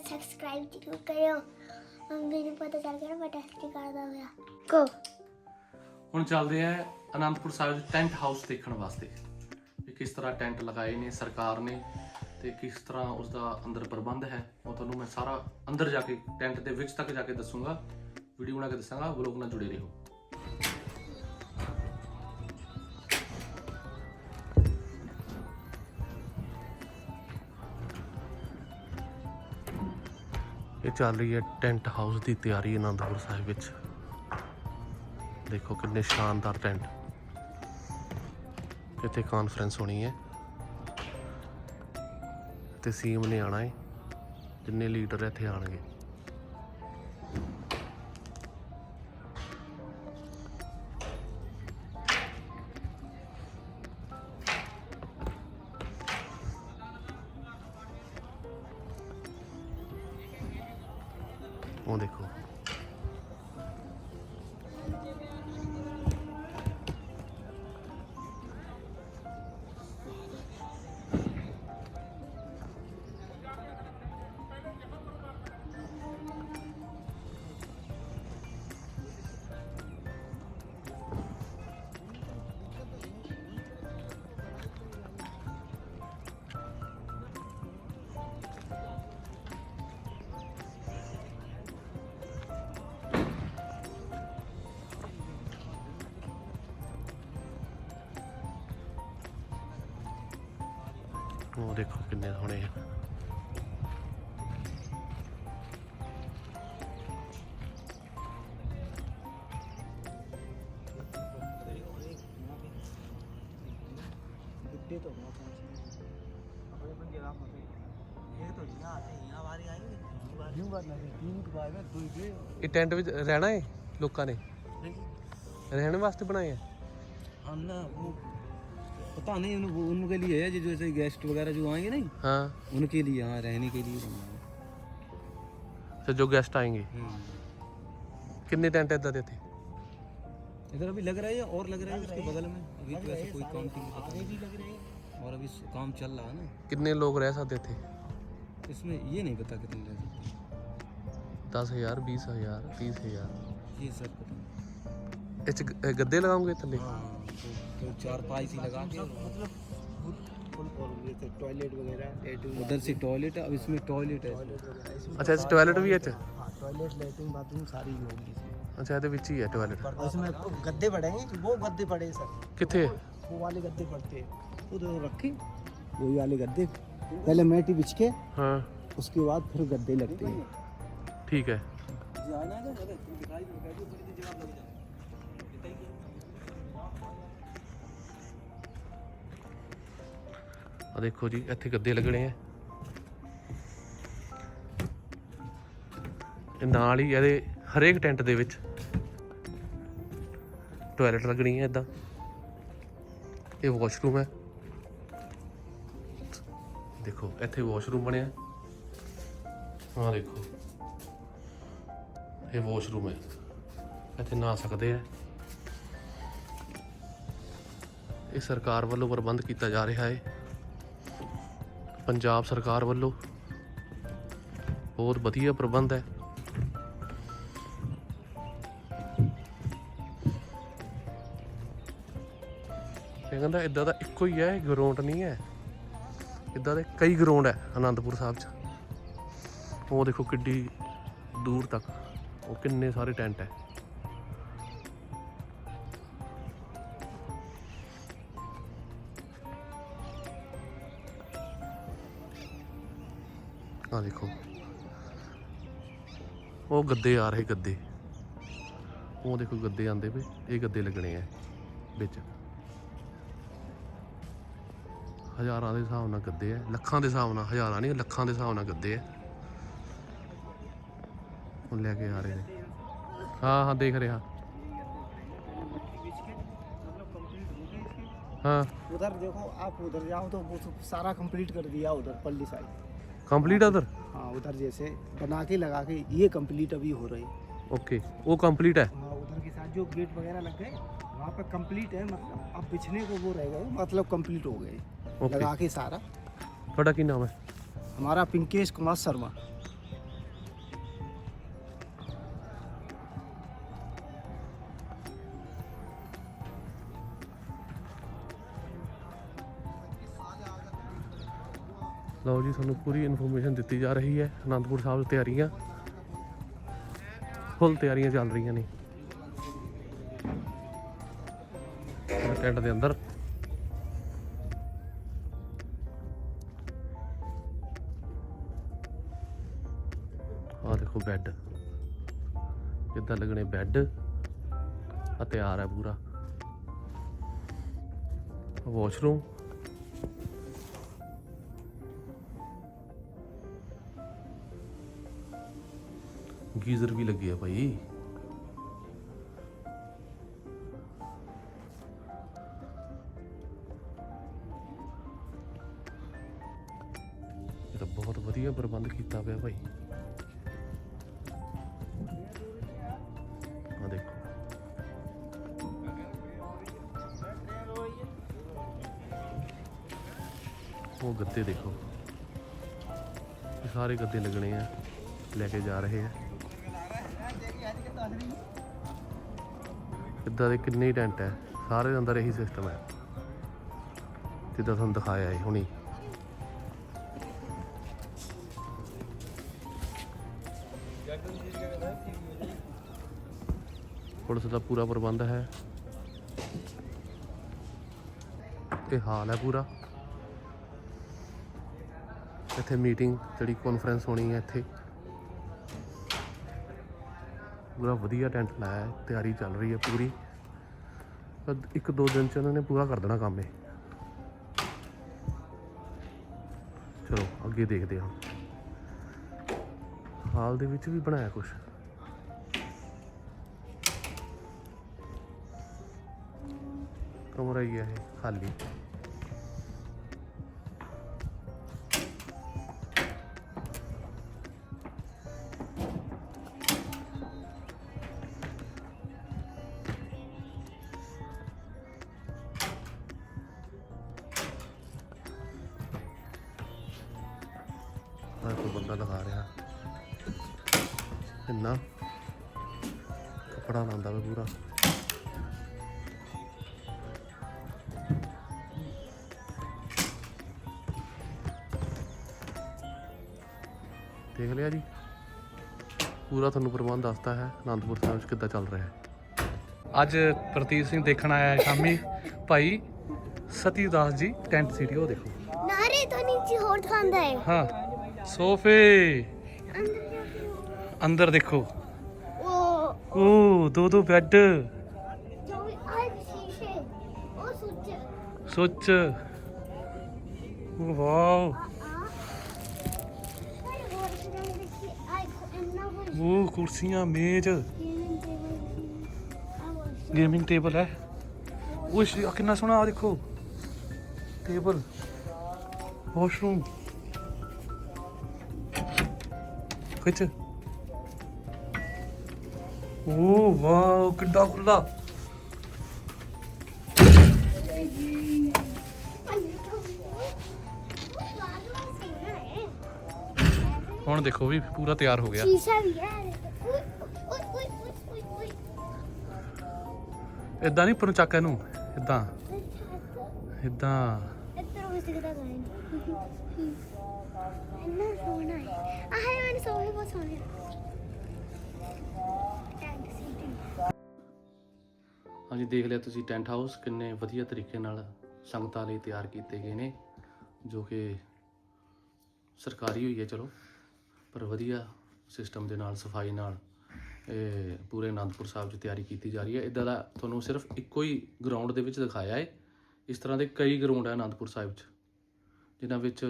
Subscribe ਜ਼ਰੂਰ ਕਰਿਓ। Mummy ਨੂੰ ਪਤਾ ਚੱਲ ਗਿਆ ਨਾ ਮੈਂ ਟੈਸਟ ਕਰਦਾ ਹੋਇਆ ਗੋ ਹੁਣ ਚੱਲਦੇ ਆ ਅਨੰਦਪੁਰ ਸਾਹਿਬ ਦੇ ਟੈਂਟ ਹਾਊਸ ਦੇਖਣ ਵਾਸਤੇ। ਵੀ ਕਿਸ ਤਰ੍ਹਾਂ ਟੈਂਟ ਲਗਾਏ ਨੇ ਸਰਕਾਰ ਨੇ ਤੇ ਕਿਸ ਤਰ੍ਹਾਂ ਉਸ ਦਾ ਅੰਦਰ ਪ੍ਰਬੰਧ ਹੈ। ਉਹ ਤੁਹਾਨੂੰ ਮੈਂ ਸਾਰਾ ਅੰਦਰ ਜਾ ਕੇ ਟੈਂਟ ਦੇ ਵਿੱਚ ਤੱਕ ਜਾ ਕੇ ਦੱਸੂਗਾ। ਵੀਡੀਓ ਬਣਾ ਕੇ ਦੱਸਾਂਗਾ ਵਲੋਗ ਨਾਲ ਜੁੜੇ ਰਹੋ। ਇਹ ਚੱਲ ਰਹੀ ਹੈ ਟੈਂਟ ਹਾਊਸ ਦੀ ਤਿਆਰੀ ਅਨੰਦਪੁਰ ਸਾਹਿਬ ਵਿੱਚ। ਦੇਖੋ ਕਿੰਨੇ ਸ਼ਾਨਦਾਰ ਟੈਂਟ। ਇੱਥੇ ਕਾਨਫਰੰਸ ਹੋਣੀ ਹੈ। ਤੇ ਸੀਐਮ ਨੇ ਆਣਾ ਹੈ। ਜਿੰਨੇ ਲੀਡਰ ਇੱਥੇ ਆਣਗੇ ਦੇਖੋ ਕਿੰਨੇ ਸੋਹਣੇ ਆ बुड्ढे तो बहुत पहुंचे अपने अपन जगह फंसे ये तो यहाँ आते हैं यहाँ बारी आएंगे यूं बात नहीं तीन के बाद में दो ही ਇਹ ਟੈਂਟ ਵਿੱਚ ਰਹਿਣਾ ਹੈ ਲੋਕਾਂ ਨੇ ਰਹਿਣ ਵਾਸਤੇ ਬਣਾਏ ਆ हम ना वो पता नहीं उन, उनके लिए है जो जैसे गेस्ट वगैरह जो आएँगे नहीं हाँ। उनके लिए हाँ रहने के लिए तो जो गेस्ट आएँगे। हाँ। कितने टेंट इधर देते इधर अभी लग रहा है और लग रहा है उसके बगल में। अभी तो ऐसे कोई काम नहीं पता भी और अभी काम चल रहा है ना। कितने लोग रह सकते थे? इसमें ये नहीं पता कितने रह सकते। दस हज़ार बीस हज़ार तीस हज़ार। ये सर पता इस गद्दे लगाऊँगे थले हाँ, तो तो चारपाई सी लगा के उधर से टॉयलेट है अब इसमें टॉयलेट है। अच्छा, तो? अच्छा ऐसे टॉयलेट भी है टॉयलेट लेटरिन बाथरूम सारी होगी अच्छा तो बिच ही है टॉयलेट उसमें गद्दे पड़ेंगे वो गद्दे पड़े सर? किथे वो वाले गद्दे पड़ते हैं। उधर तो रखे वही वाले गद्दे। पहले मैट ही बिछ के हाँ। उसके बाद फिर गद्दे लगते हैं। ठीक है। जाना है तो ना दिखाई दो कैसे जवाब लग जाए ਆ ਦੇਖੋ ਜੀ, ਇੱਥੇ ਗੱਦੇ ਲੱਗਣੇ ਆ। ਨਾਲ ਹੀ ਇਹਦੇ ਹਰੇਕ ਟੈਂਟ ਦੇ ਵਿੱਚ ਟਾਇਲਟ ਲੱਗਣੀ ਹੈ ਇਦਾਂ। ਇਹ ਵਾਸ਼ਰੂਮ ਹੈ। ਦੇਖੋ, ਇੱਥੇ ਵਾਸ਼ਰੂਮ ਬਣਿਆ। ਆਹ ਦੇਖੋ। ਇਹ ਵਾਸ਼ਰੂਮ ਹੈ। ਇੱਥੇ ਨਹਾ ਸਕਦੇ ਆ। ਇਹ ਸਰਕਾਰ ਵੱਲੋਂ ਪ੍ਰਬੰਧ ਕੀਤਾ ਜਾ ਰਿਹਾ ਹੈ। ਪੰਜਾਬ ਸਰਕਾਰ ਵੱਲੋਂ ਬਹੁਤ ਵਧੀਆ ਪ੍ਰਬੰਧ ਹੈ। ਕਹਿੰਦਾ ਇਦਾਂ ਦਾ ਇੱਕੋ ਹੀ ਹੈ ਗਰਾਊਂਡ ਨਹੀਂ ਹੈ। ਇਦਾਂ ਦੇ ਕਈ ਗਰਾਊਂਡ ਹੈ ਆਨੰਦਪੁਰ ਸਾਹਿਬ 'ਚ। ਉਹ ਦੇਖੋ ਕਿੱਡੀ ਦੂਰ ਤੱਕ। ਉਹ ਕਿੰਨੇ ਸਾਰੇ ਟੈਂਟ ਹੈ। ਆ ਦੇਖੋ ਉਹ ਗੱਦੇ ਆ ਰਹੇ ਗੱਦੇ ਉਹ ਦੇਖੋ ਗੱਦੇ ਆਂਦੇ ਪਏ ਇਹ ਗੱਦੇ ਲੱਗਣੇ ਆ ਵਿੱਚ ਹਜ਼ਾਰਾਂ ਦੇ ਹਿਸਾਬ ਨਾਲ ਗੱਦੇ ਆ ਲੱਖਾਂ ਦੇ ਹਿਸਾਬ ਨਾਲ ਹਜ਼ਾਰਾਂ ਨਹੀਂ ਲੱਖਾਂ ਦੇ ਹਿਸਾਬ ਨਾਲ ਗੱਦੇ ਆ ਹੁਣ ਲੈ ਕੇ ਆ ਰਹੇ ਨੇ ਹਾਂ ਹਾਂ ਦੇਖ ਰਿਹਾ ਹਾਂ उधर देखो आप उधर जाओ तो वो सब सारा कंप्लीट कर दिया उधर पल्ली साइड कंप्लीट हाँ, उधर? हाँ उधर जैसे बना के लगा के ये कंप्लीट अभी हो रही ओके वो कंप्लीट है? हाँ उधर के साथ जो गेट वगैरह लग गए वहाँ पर कंप्लीट है मतलब अब बिछने को वो रह गए मतलब कंप्लीट हो गए। लगा के सारा। थोड़ा की नाम है। हमारा पिंकेश कुमार शर्मा। ਲਓ ਜੀ, ਤੁਹਾਨੂੰ ਪੂਰੀ ਇਨਫੋਰਮੇਸ਼ਨ ਦਿੱਤੀ ਜਾ ਰਹੀ ਹੈ। ਅਨੰਦਪੁਰ ਸਾਹਿਬ ਤਿਆਰੀਆਂ। ਫੁੱਲ ਤਿਆਰੀਆਂ ਚੱਲ ਰਹੀਆਂ ਨੇ। ਟੈਂਟ ਦੇ ਅੰਦਰ। ਆਹ ਦੇਖੋ ਬੈੱਡ ਕਿੱਦਾਂ ਲੱਗਣੇ ਬੈੱਡ ਆ ਤਿਆਰ ਹੈ ਪੂਰਾ। ਵਾਸ਼ਰੂਮ ਗੀਜ਼ਰ ਵੀ ਲੱਗੇ ਆ ਭਾਈ। ਤਾਂ ਬਹੁਤ ਵਧੀਆ ਪ੍ਰਬੰਧ ਕੀਤਾ ਪਿਆ ਭਾਈ। ਆ ਦੇਖੋ। ਉਹ ਗੱਦੇ ਦੇਖੋ। ਸਾਰੇ ਗੱਦੇ ਲੱਗਣੇ ਆ, ਲੈ ਕੇ ਜਾ ਰਹੇ ਆ। ਇੱਦਾਂ ਦੇ ਕਿੰਨੇ ਹੀ ਟੈਂਟ ਹੈ? ਸਾਰੇ ਦੇ ਅੰਦਰ ਇਹੀ ਸਿਸਟਮ ਹੈ। ਜਿੱਦਾਂ ਤੁਹਾਨੂੰ ਦਿਖਾਇਆ ਹੈ ਹੁਣੀ। ਪੁਲਿਸ ਦਾ ਪੂਰਾ ਪ੍ਰਬੰਧ ਹੈ। ਇਹ ਹਾਲ ਹੈ ਪੂਰਾ। ਇੱਥੇ ਮੀਟਿੰਗ ਜਿਹੜੀ ਕਾਨਫਰੰਸ ਹੋਣੀ ਹੈ ਇੱਥੇ। ਪੂਰਾ ਵਧੀਆ ਟੈਂਟ ਲਾਇਆ ਹੈ, ਤਿਆਰੀ ਚੱਲ ਰਹੀ ਹੈ ਪੂਰੀ। ਇੱਕ ਦੋ ਦਿਨ ਚ ਉਹਨਾਂ ਨੇ ਪੂਰਾ ਕਰ ਦੇਣਾ ਕੰਮ ਇਹ। ਚਲੋ, ਅੱਗੇ ਦੇਖਦੇ ਹਾਂ। ਹਾਲ ਦੇ ਵਿੱਚ ਵੀ ਬਣਾਇਆ ਕੁਝ ਕਮਰਾ ਹੀ ਹੈ ਖਾਲੀ। ਆਹ ਕੋਈ ਬੰਦਾ ਦਿਖਾ ਰਿਹਾ। ਇੰਨਾ ਕਪੜਾ ਲਾਉਂਦਾ ਵਾ ਪੂਰਾ। ਦੇਖ ਲਿਆ ਜੀ। ਪੂਰਾ ਤੁਹਾਨੂੰ ਪ੍ਰਬੰਧ ਦੱਸਦਾ ਹੈ ਆਨੰਦਪੁਰ ਸਾਹਿਬ ਵਿੱਚ ਕਿੱਦਾਂ ਚੱਲ ਰਿਹਾ ਹੈ। ਅੱਜ ਪ੍ਰਤੀਤ ਸਿੰਘ ਦੇਖਣ ਆਇਆ ਹੈ ਸ਼ਾਮੀ। ਭਾਈ ਸਤੀਦਾਸ ਜੀ ਟੈਂਟ ਸਿਟੀ ਉਹ ਦੇਖੋ। ਨਾਰੇ ਤੋਂ ਨੀਚੇ ਹੋਰ ਖਾਂਦਾ ਹੈ। ਹਾਂ। ਸੋਫੇ। ਅੰਦਰ ਦੇਖੋ। ਉਹ। ਓ ਦੋ ਦੋ ਬੈੱਡ। ਜੋ ਵੀ ਆਹ ਸ਼ੀਸ਼ੇ। ਉਹ ਸੁੱਚ। ਸੁੱਚ। ਵਾਓ। ਉਹ ਕੁਰਸੀਆਂ ਮੇਜ਼। ਗੇਮਿੰਗ ਟੇਬਲ ਹੈ। ਉਹ ਕਿੰਨਾ ਸੋਹਣਾ ਆ ਦੇਖੋ। ਟੇਬਲ ਵਾਸ਼ਰੂਮ ਕਿੱਥੇ ਓ ਵਾਓ ਕਿੱਡਾ ਖੁੱਲਾ ਹੁਣ ਦੇਖੋ ਵੀ ਪੂਰਾ ਤਿਆਰ ਹੋ ਗਿਆ। ਸ਼ੀਸ਼ਾ ਵੀ ਹੈ ਇਦਾਂ ਨਹੀਂ ਉੱਪਰ ਚੱਕ ਇਹਨੂੰ ਇਦਾਂ ਇਦਾਂ ਇੱਧਰ ਵੀ ਸਿੱਖਦਾ ਗਾਇਨ ਇੰਨਾ ਸੋਹਣਾ ਹੈ ਆਹ ਹੈ ਮੈਨੂੰ ਸੋਹਣਾ ਬਹੁਤ ਸੋਹਣਾ ਹਾਂਜੀ, ਦੇਖ ਲਿਆ ਤੁਸੀਂ ਟੈਂਟ ਹਾਊਸ ਕਿੰਨੇ ਵਧੀਆ ਤਰੀਕੇ ਨਾਲ ਸੰਗਤਾਂ ਲਈ ਤਿਆਰ ਕੀਤੇ ਗਏ ਨੇ, ਜੋ ਕਿ ਸਰਕਾਰੀ ਹੋਈ ਹੈ, ਚਲੋ, ਪਰ ਵਧੀਆ ਸਿਸਟਮ ਦੇ ਨਾਲ, ਸਫ਼ਾਈ ਨਾਲ, ਇਹ ਪੂਰੇ ਆਨੰਦਪੁਰ ਸਾਹਿਬ 'ਚ ਤਿਆਰੀ ਕੀਤੀ ਜਾ ਰਹੀ ਹੈ। ਇਦਾਂ ਦਾ ਤੁਹਾਨੂੰ ਸਿਰਫ ਇੱਕੋ ਹੀ ਗਰਾਊਂਡ ਦੇ ਵਿੱਚ ਦਿਖਾਇਆ ਹੈ, ਇਸ ਤਰ੍ਹਾਂ ਦੇ ਕਈ ਗਰਾਊਂਡ ਹੈ ਆਨੰਦਪੁਰ ਸਾਹਿਬ 'ਚ, ਜਿਨ੍ਹਾਂ ਵਿੱਚ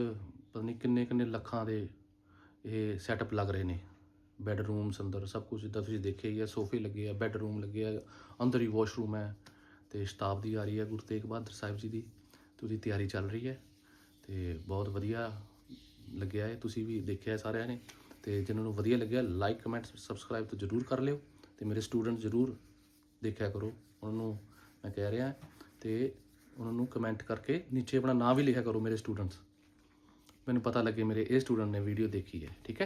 ਪਤਾ ਨਹੀਂ ਕਿੰਨੇ ਕਿੰਨੇ ਲੱਖਾਂ ਦੇ ਇਹ ਸੈਟਅਪ ਲੱਗ ਰਹੇ ਨੇ। ਬੈੱਡਰੂਮਸ ਅੰਦਰ ਸਭ ਕੁਝ ਜਿੱਦਾਂ ਤੁਸੀਂ ਦੇਖਿਆ ਹੀ ਹੈ ਸੋਫੇ ਲੱਗੇ ਆ ਬੈੱਡਰੂਮ ਲੱਗੇ ਆ, ਅੰਦਰ ਹੀ ਵਾਸ਼ਰੂਮ ਹੈ ਤੇ ਸ਼ਤਾਬਦੀ ਆ ਰਹੀ ਹੈ ਗੁਰੂ ਤੇਗ ਬਹਾਦਰ ਸਾਹਿਬ ਜੀ ਦੀ। ਤੇ ਉਹਦੀ ਤਿਆਰੀ ਚੱਲ ਰਹੀ ਹੈ ਤੇ ਬਹੁਤ ਵਧੀਆ ਲੱਗਿਆ ਹੈ ਤੁਸੀਂ ਵੀ ਦੇਖਿਆ ਹੈ ਸਾਰਿਆਂ ਨੇ ਤੇ ਜਿਨ੍ਹਾਂ ਨੂੰ ਵਧੀਆ ਲੱਗਿਆ ਲਾਈਕ ਕਮੈਂਟ ਸਬਸਕ੍ਰਾਈਬ ਤਾਂ ਜ਼ਰੂਰ ਕਰ ਲਿਓ ਤੇ ਮੇਰੇ ਸਟੂਡੈਂਟ ਜ਼ਰੂਰ ਦੇਖਿਆ ਕਰੋ। ਉਹਨਾਂ ਨੂੰ ਮੈਂ ਕਹਿ ਰਿਹਾ ਤੇ ਉਹਨਾਂ ਨੂੰ ਕਮੈਂਟ ਕਰਕੇ ਨੀਚੇ ਆਪਣਾ ਨਾਮ ਵੀ ਲਿਖਿਆ ਕਰੋ ਮੇਰੇ ਸਟੂਡੈਂਟਸ ਮੈਨੂੰ ਪਤਾ ਲੱਗੇ ਮੇਰੇ ਇਹ ਸਟੂਡੈਂਟ ਨੇ ਵੀਡੀਓ ਦੇਖੀ ਹੈ ਠੀਕ ਹੈ?